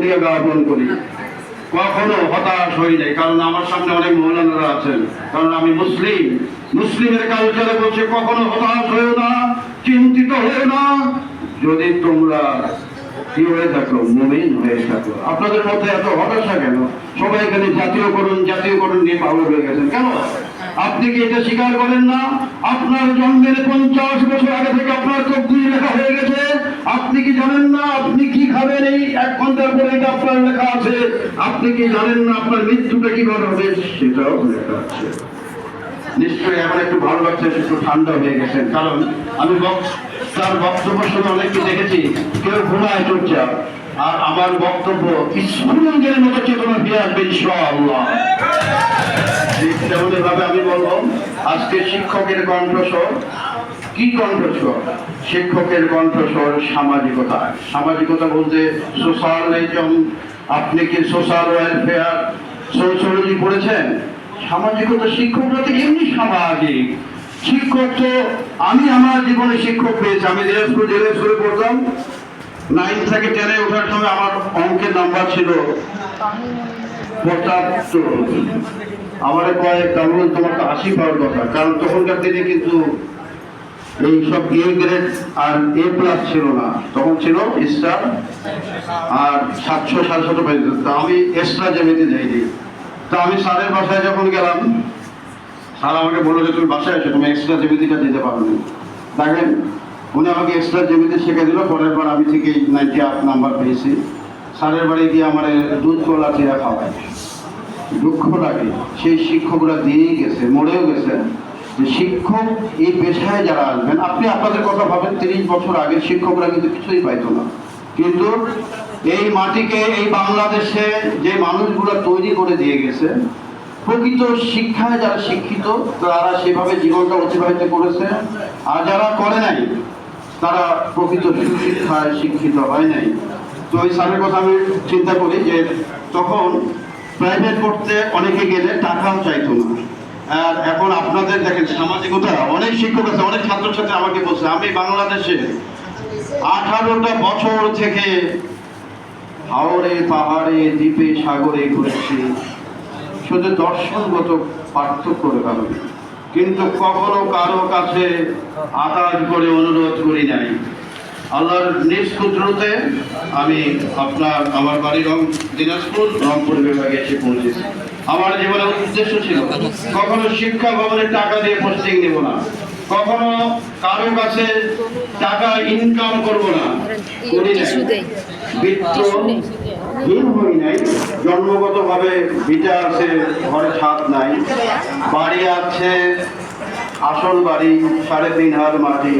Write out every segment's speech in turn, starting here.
শুক্রিয়া জ্ঞাপন করি। কখনো হতাশ হই নাই, কারণ আমার সামনে অনেক মৌলানারা আছেন। কারণ আমি মুসলিম। মুসলিমের কালচারে বলছে, কখনো হতাশ হয়েও না, চিন্তিত হয়েও না। যদি তোমরা কি হয়ে থাকো, মুমিন হয়ে থাকো। আপনাদের মধ্যে এত হতাশা কেন? সবাই এখানে জাতীয়করণ জাতীয়করণ নিয়ে পাগল হয়ে গেছেন কেন? আপনি কি এটা স্বীকার করেন না? আপনার জন্মের পঞ্চাশ বছর আগে থেকে আপনার চোখ দিয়ে লেখা হয়ে গেছে। আপনি কি জানেন না? আপনি কি খাবেন এই এক ঘণ্টার আপনার লেখা আছে, আপনি কি জানেন না আপনার মৃত্যুটা কীভাবে হবে সেটাও লেখা আছে। নিশ্চয়ই এখন একটু ভালো লাগছে, একটু ঠান্ডা হয়ে গেছেন। কারণ আমি তার বক্তব্য শুনে অনেককে দেখেছি, কেউ ঘুমায় চুপচাপ। আর আমার বক্তব্য স্ফুলিঙ্গের মতো চেতনা ফিরে আসবে, ইনশাআল্লাহ। আজকে শিক্ষকের কণ্ঠস্বর, কি কণ্ঠস্বর? শিক্ষকের কণ্ঠস্বর সামাজিকতা। সামাজিকতা বলতে সোশ্যালিজম, আপনি কি সোশ্যাল ওয়েলফেয়ার, সোশ্যোলজি পড়েছেন? সামাজিকতা শিক্ষকরা তো এমনি সামাজিক। শিক্ষক তো আমি আমার জীবনে শিক্ষক পেয়েছি। আমি দিনাজপুর জেলা স্কুলে পড়তাম। নাইন থেকে টেনে ওঠার সময় আমার অঙ্কের নাম্বার ছিল। পঁচাত্তর আমার কয়েক কারণ তোমার তো আশি পাওয়ার কথা, কারণ তখনকার দিনে কিন্তু এই সব A grade R A plus ছিল না। তখন ছিল স্টার আর সাতশো, সাড়ে সাতশো পেয়ে তা আমি এক্সট্রা জেমিতে যাইনি তা আমি স্যারের বাসায় যখন গেলাম স্যার আমাকে বলল যে, তুমি বাসায় এসো, তুমি এক্সট্রা জেমিতিটা দিতে পারো দেখেন, উনি আমাকে এক্সট্রা জেমিতে শিখে দিল, পরের বার আমি থেকে নাইনটি আট নাম্বার পেয়েছি। স্যারের বাড়ি গিয়ে আমার দুধ কলা চিরা খাওয়ায়। দুঃখ লাগে সেই শিক্ষকরা দিয়েই গেছে, মরেও গেছে যে শিক্ষক এই পেশায় যারা আসবেন, আপনি আপনাদের কথা ভাবেন, তিরিশ বছর আগের শিক্ষকরা কিন্তু কিছুই পাইতো না। কিন্তু এই মাটিকে, এই বাংলাদেশে যে মানুষগুলো তৈরি করে দিয়ে গেছে, প্রকৃত শিক্ষায় যারা শিক্ষিত, তারা সেভাবে জীবনটা অতিবাহিত করেছে। আর যারা করে নাই, তারা প্রকৃত সুশিক্ষায় শিক্ষিত হয় নাই। তো ওই স্যারের কথা আমি চিন্তা করি যে তখন প্রাইভেট পড়তে অনেকে গেলে টাকাও চাইতো না। আর এখন আপনাদের দেখেন, সামাজিকতা, অনেক শিক্ষক আছে, অনেক ছাত্রছাত্রী আমাকে বলছে, আমি বাংলাদেশে আঠারোটা বছর থেকে হাওড়ে পাহাড়ে, দ্বীপে, সাগরে ঘুরেছি। শুধু দর্শনগত পার্থক্যর কারণে কিন্তু কখনো কারও কাছে আকাশ করে অনুরোধ করি নাই। আল্লাহর নিজ কুদরতে আমি আপনার আমার বাড়ি রং দিনাজপুর রংপুর বিভাগে এসে পৌঁছেছি। আমার জীবনের উদ্দেশ্য ছিল কখনো শিক্ষা ভবনের টাকা দিয়ে পোস্টিং নেব না। কখনো কারও কাছে টাকা ইনকাম করব না। করি হীন হই নাই। জন্মগত ভাবে ভিটা আছে ঘরে ছাদ নাই। বাড়ি আছে আসল বাড়ি সাড়ে তিন হাত মাটি।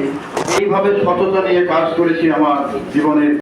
এইভাবে সততা নিয়ে কাজ করেছি আমার জীবনের